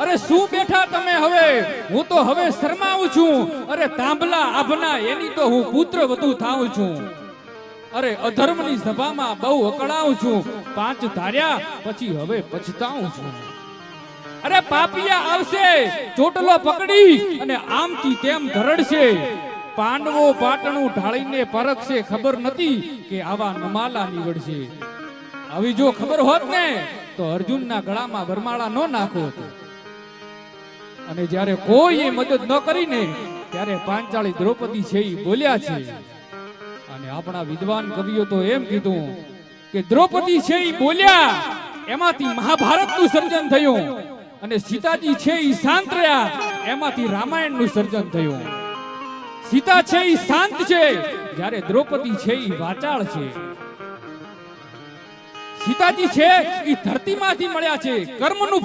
અરે શું બેઠા તમે હવે? હું તો હવે શરમાવું છું. અરે તાંબલા, આભના, એની તો હું પુત્ર વધુ થાઉં છું. અરે અધર્મની સભામાં બહુ અકળાવું છું. પાંચ ધાર્યા, પછી હવે પછતાઉં છું. અરે પાપિયા આવશે, ચોટલો પકડી અને આમથી તેમ ધરડશે પાંડવો પાટણું ઢાળીને પરખશે, ખબર નથી કે આવા નમાલા નીવડશે. આવી જો ખબર હોત ને, તો અર્જુનના ગળામાં વરમાળા ન નાખોત. અને જ્યારે કોઈએ મદદ ન કરીને ત્યારે પાંચાળી દ્રૌપદી છે એ બોલ્યા છે. અને આપણા વિદ્વાન કવિઓ તો એમ કીધું કે દ્રૌપદી છે એ બોલ્યા, એમાંથી મહાભારતનું સર્જન થયું અને સીતાજી છે એ શાંત રહ્યા, એમાંથી રામાયણનું સર્જન થયું. સીતા છે ઈ શાંત છે, જ્યારે દ્રૌપદી છે ઈ વાચાળ છે. સીતાજી છે એ ધરતીમાંથી મળ્યા છે, કર્મનું